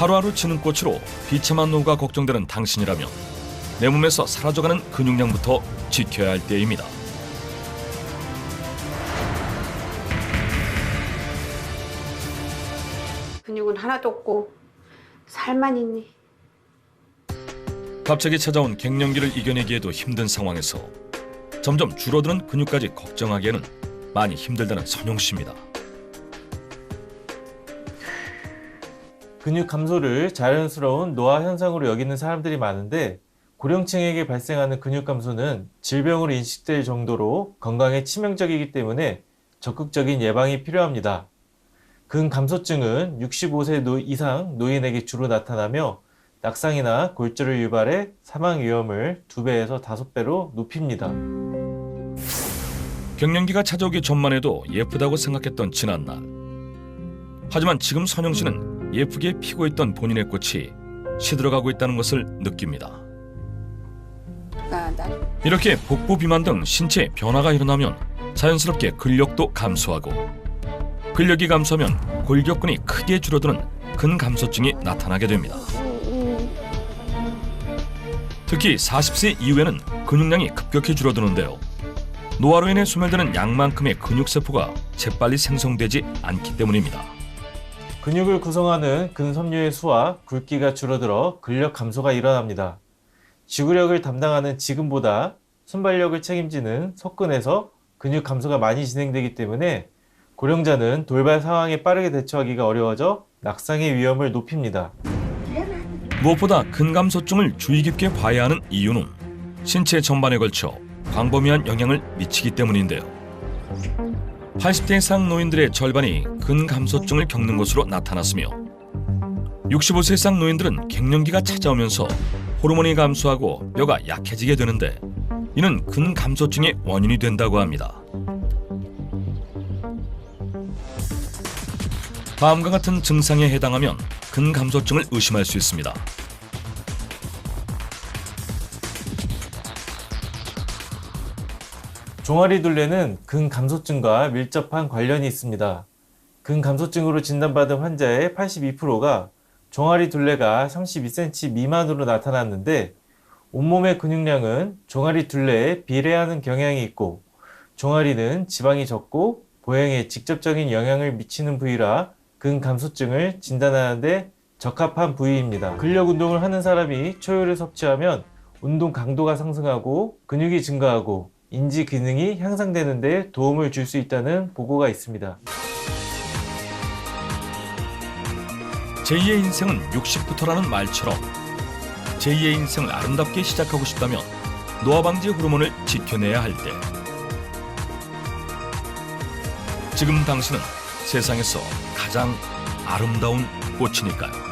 하루하루 지는 꽃으로 비참한 노후가 걱정되는 당신이라면 내 몸에서 사라져가는 근육량부터 지켜야 할 때입니다. 근육은 하나도 없고 살만 있니? 갑자기 찾아온 갱년기를 이겨내기에도 힘든 상황에서 점점 줄어드는 근육까지 걱정하기에는 많이 힘들다는 선영 씨입니다. 근육 감소를 자연스러운 노화 현상으로 여기는 사람들이 많은데 고령층에게 발생하는 근육 감소는 질병으로 인식될 정도로 건강에 치명적이기 때문에 적극적인 예방이 필요합니다. 근 감소증은 65세 노- 이상 노인에게 주로 나타나며 낙상이나 골절을 유발해 사망 위험을 2배에서 5배로 높입니다. 갱년기가 찾아오기 전만 해도 예쁘다고 생각했던 지난날. 하지만 지금 선영 씨는 예쁘게 피고 있던 본인의 꽃이 시들어가고 있다는 것을 느낍니다. 이렇게 복부 비만 등 신체 변화가 일어나면 자연스럽게 근력도 감소하고 근력이 감소하면 골격근이 크게 줄어드는 근감소증이 나타나게 됩니다. 특히 40세 이후에는 근육량이 급격히 줄어드는데요. 노화로 인해 소멸되는 양만큼의 근육세포가 재빨리 생성되지 않기 때문입니다. 근육을 구성하는 근섬유의 수와 굵기가 줄어들어 근력 감소가 일어납니다. 지구력을 담당하는 지근보다 순발력을 책임지는 속근에서 근육 감소가 많이 진행되기 때문에 고령자는 돌발 상황에 빠르게 대처하기가 어려워져 낙상의 위험을 높입니다. 무엇보다 근감소증을 주의 깊게 봐야 하는 이유는 신체 전반에 걸쳐 광범위한 영향을 미치기 때문인데요. 80대 이상 노인들의 절반이 근감소증을 겪는 것으로 나타났으며 65세 이상 노인들은 갱년기가 찾아오면서 호르몬이 감소하고 뼈가 약해지게 되는데 이는 근감소증의 원인이 된다고 합니다. 다음과 같은 증상에 해당하면 근감소증을 의심할 수 있습니다. 종아리 둘레는 근감소증과 밀접한 관련이 있습니다. 근감소증으로 진단받은 환자의 82%가 종아리 둘레가 32cm 미만으로 나타났는데 온몸의 근육량은 종아리 둘레에 비례하는 경향이 있고 종아리는 지방이 적고 보행에 직접적인 영향을 미치는 부위라 근감소증을 진단하는데 적합한 부위입니다. 근력 운동을 하는 사람이 초열을 섭취하면 운동 강도가 상승하고 근육이 증가하고 인지 기능이 향상되는 데 도움을 줄 수 있다는 보고가 있습니다. 제2의 인생은 60부터라는 말처럼 제2의 인생을 아름답게 시작하고 싶다면 노화 방지 호르몬을 지켜내야 할 때. 지금 당신은 세상에서 가장 아름다운 꽃이니까요.